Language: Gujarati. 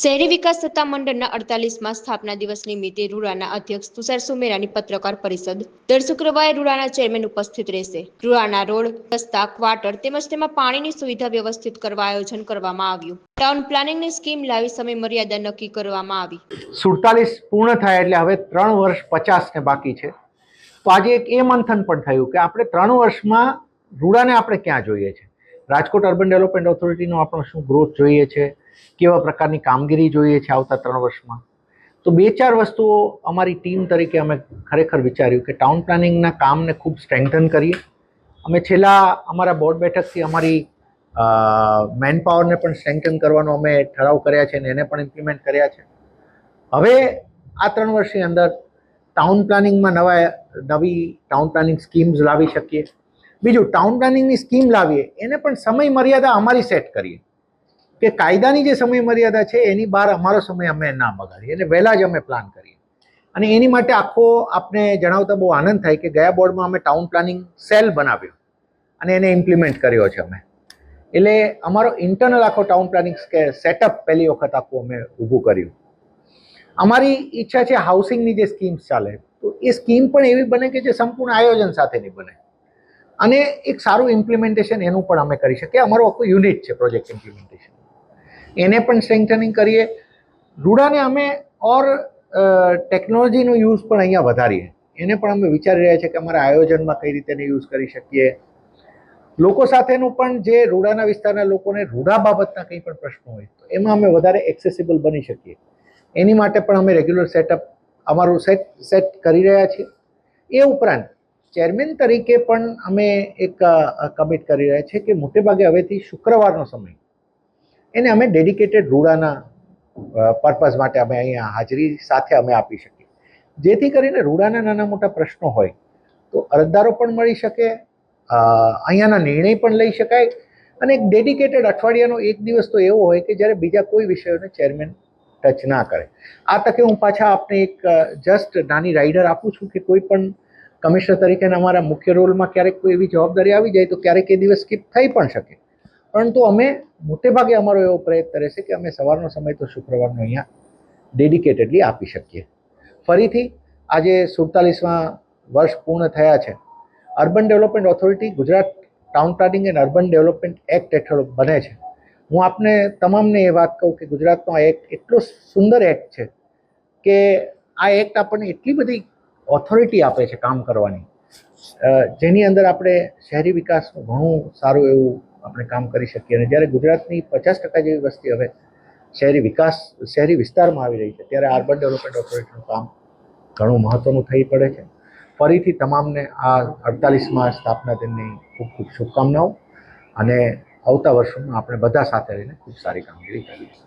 શહેરી વિકાસ સત્તા મંડળના અડતાલીસમાં સ્થાપના દિવસ નિમિત્તે રૂડાના અધ્યક્ષ તુષાર સુમેરાની પત્રકાર પરિષદ દર શુક્રવારે રૂડાના ચેરમેન ઉપસ્થિત રહેશે. રૂડાના રોડ, રસ્તા, ક્વાર્ટર તેમજ તેમાં પાણીની સુવિધા વ્યવસ્થિત કરવા આયોજન કરવામાં આવ્યું. ટાઉન પ્લાનિંગની સ્કીમ લાવી સમય મર્યાદા નક્કી કરવામાં આવી. સુડતાલીસ પૂર્ણ થાય એટલે હવે ત્રણ વર્ષ પચાસને બાકી છે. તો આજે એક એ મંથન પણ થયું કે આપણે ત્રણ વર્ષમાં રૂડાને આપણે ક્યાં જોઈએ છે? રાજકોટ અર્બન ડેવલપમેન્ટ ઓથોરિટીનો આપણો શું ગ્રોથ જોઈએ છે? કેવા પ્રકારની કામગીરી જોઈએ છે આવતા ત્રણ વર્ષમાં? તો બે ચાર વસ્તુઓ અમારી ટીમ તરીકે અમે ખરેખર વિચાર્યું કે ટાઉન પ્લાનિંગના કામને ખૂબ સ્ટ્રેન્થન કરીએ. અમે છેલ્લા અમારા બોર્ડ બેઠકથી અમારી મેન પાવરને પણ સ્ટ્રેન્થન કરવાનો અમે ઠરાવ કર્યા છે અને એને પણ ઇમ્પ્લિમેન્ટ કર્યા છે. હવે આ ત્રણ વર્ષની અંદર ટાઉન પ્લાનિંગમાં નવા, નવી ટાઉન પ્લાનિંગ સ્કીમ્સ લાવી શકીએ. બીજું, ટાઉન પ્લાનિંગની સ્કીમ લાવીએ, એને પણ સમય મર્યાદા અમારી સેટ કરીએ. કે કાયદાની જે સમય મર્યાદા છે, એની બહાર અમારો સમય અમે ના બગાડીએ. એટલે વહેલા જ અમે પ્લાન કરીએ. અને એની માટે આખો આપને જણાવતા બહુ આનંદ થાય કે ગયા બોર્ડમાં અમે ટાઉન પ્લાનિંગ સેલ બનાવ્યો. અને એને ઇમ્પ્લિમેન્ટ કર્યો છે અમે. એટલે અમારો ઇન્ટરનલ આખો ટાઉન પ્લાનિંગ સેટઅપ પહેલી વખત આખું અમે ઊભું કર્યું. અમારી ઈચ્છા છે હાઉસિંગની જે સ્કીમ્સ ચાલે, તો એ સ્કીમ પણ એવી બને કે જે સંપૂર્ણ આયોજન સાથેની બને. અને એક સારું ઇમ્પ્લિમેન્ટેશન એનું પણ અમે કરી શકીએ. અમારું આખું યુનિટ છે પ્રોજેક્ટ ઇમ્પ્લિમેન્ટેશન એને પણ સ્ટ્રેન્થનિંગ કરીએ. રૂડાને અમે ઓર ટેકનોલોજીનો યુઝ પણ અહીંયા વધારીએ. એને પણ અમે વિચારી રહ્યા છીએ કે અમારા આયોજનમાં કઈ રીતે યુઝ કરી શકીએ. લોકો સાથેનું પણ જે રૂડાના વિસ્તારના લોકોને રૂડા બાબતના કંઈ પણ પ્રશ્નો હોય, તો એમાં અમે વધારે એક્સેસિબલ બની શકીએ. એની માટે પણ અમે રેગ્યુલર સેટઅપ અમારું સેટ સેટ કરી રહ્યા છીએ. એ ઉપરાંત ચેરમેન તરીકે પણ અમે એક કમિટ કરી રહ્યા છીએ કે મોટે ભાગે હવેથી શુક્રવારનો સમય એને અમે ડેડિકેટેડ રૂડાના પર્પઝ માટે અમે અહીંયા હાજરી સાથે અમે આપી શકીએ. જેથી કરીને રૂડાના નાના મોટા પ્રશ્નો હોય, તો અરજદારો પણ મળી શકે અહીંયાના નિર્ણય પણ લઈ શકાય. અને એક ડેડિકેટેડ અઠવાડિયાનો એક દિવસ તો એવો હોય કે જ્યારે બીજા કોઈ વિષયોને ચેરમેન ટચ ના કરે. આ તકે હું પાછા આપને એક જસ્ટ નાની રાઇડર આપું છું કે કોઈ પણ કમિશનર તરીકેના અમારા મુખ્ય રોલમાં ક્યારેક કોઈ એવી જવાબદારી આવી જાય તો ક્યારેક એ દિવસ સ્કીપ થઈ પણ શકે. પરંતુ અમે મોટે ભાગે અમારો એવો પ્રયત્ન રહેશે કે અમે સવારનો સમય તો શુક્રવારનો અહીંયા ડેડિકેટેડલી આપી શકીએ. ફરીથી આજે સુડતાલીસમાં વર્ષ પૂર્ણ થયા છે. Urban development authority Gujarat town planning and urban development act હેઠળ બને છે. હું આપને તમામને એ વાત કહું કે ગુજરાતનો આ એક્ટ એટલો સુંદર એક્ટ છે કે આ એક્ટ આપણને એટલી બધી ઓથોરિટી આપે છે કામ કરવાની. જેની અંદર આપણે શહેરી વિકાસનું ઘણું સારું એવું આપણે કામ કરી શકીએ. અને જ્યારે ગુજરાતની પચાસ ટકા જેવી વસ્તી હવે શહેરી વિકાસ, શહેરી વિસ્તારમાં આવી રહી છે, ત્યારે અર્બન ડેવલપમેન્ટ ઓથોરિટીનું કામ ઘણું મહત્ત્વનું થઈ પડે છે. ફરીથી તમામને આ અડતાલીસમાં સ્થાપના દિનની ખૂબ ખૂબ શુભકામનાઓ. અને આવતા વર્ષોમાં આપણે બધા સાથે રહીને ખૂબ સારી કામગીરી કરીએ